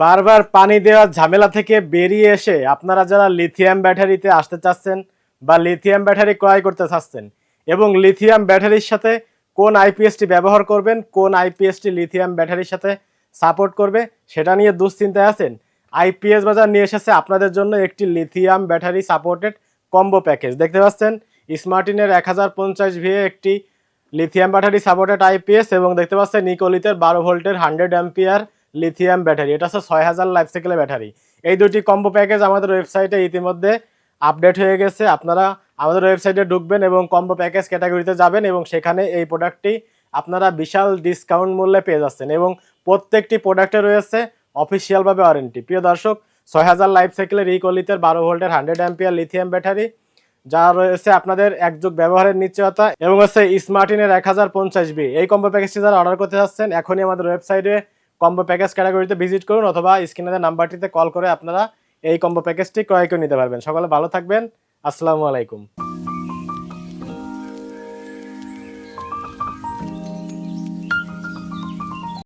বারবার পানি দেওয়ার ঝামেলা থেকে বেরিয়ে এসে আপনারা যারা লিথিয়াম ব্যাটারিতে আসতে চাচ্ছেন বা লিথিয়াম ব্যাটারি ক্রয় করতে চাচ্ছেন এবং লিথিয়াম ব্যাটারির সাথে কোন আইপিএসটি ব্যবহার করবেন, কোন আইপিএসটি লিথিয়াম ব্যাটারির সাথে সাপোর্ট করবে, সেটা নিয়ে দুশ্চিন্তায় আছেন। আইপিএস বাজার নিয়ে এসেছে আপনাদের জন্য একটি lithium battery supported combo package দেখতে পাচ্ছেন স্মার্টিনের এক হাজার পঞ্চাশ ভিএ একটি লিথিয়াম ব্যাটারি সাপোর্টেড আইপিএস এবং দেখতে পাচ্ছেন নিকোলিতের বারো ভোল্টের হান্ড্রেড অ্যাম্পিয়ার লিথিয়াম ব্যাটারি এটা হচ্ছে ছয় হাজার লাইফ সাইকেলের ব্যাটারি এই দুটি কম্বো প্যাকেজ আমাদের ওয়েবসাইটে ইতিমধ্যে আপডেট হয়ে গেছে। আপনারা আমাদের ওয়েবসাইটে ঢুকবেন এবং কম্বো প্যাকেজ ক্যাটাগরিতে যাবেন এবং সেখানে এই প্রোডাক্টটি আপনারা বিশাল ডিসকাউন্ট মূল্যে পেয়ে যাচ্ছেন এবং প্রত্যেকটি প্রোডাক্টে রয়েছে অফিসিয়ালভাবে ওয়ারেন্টি প্রিয় দর্শক, ছয় হাজার লাইফ সাইকেলের ইকোলিতের বারো ভোল্টের হান্ড্রেড অ্যাম্পিয়ার লিথিয়াম ব্যাটারি যা রয়েছে আপনাদের একযুগ ব্যবহারের নিশ্চয়তা এবং হচ্ছে স্মার্টিনের এক হাজার পঞ্চাশ বি এই কম্বো প্যাকেজটি যারা অর্ডার করতে চাচ্ছেন এখনই আমাদের ওয়েবসাইটে কম্বো প্যাকেজ ক্যাটাগরিতে ভিজিট করুন অথবা স্ক্রিনের নাম্বারটিতে কল করে আপনারা এই কম্বো প্যাকেজটি ক্রয় করে নিতে পারবেন। সকলে ভালো থাকবেন। আসসালামু আলাইকুম।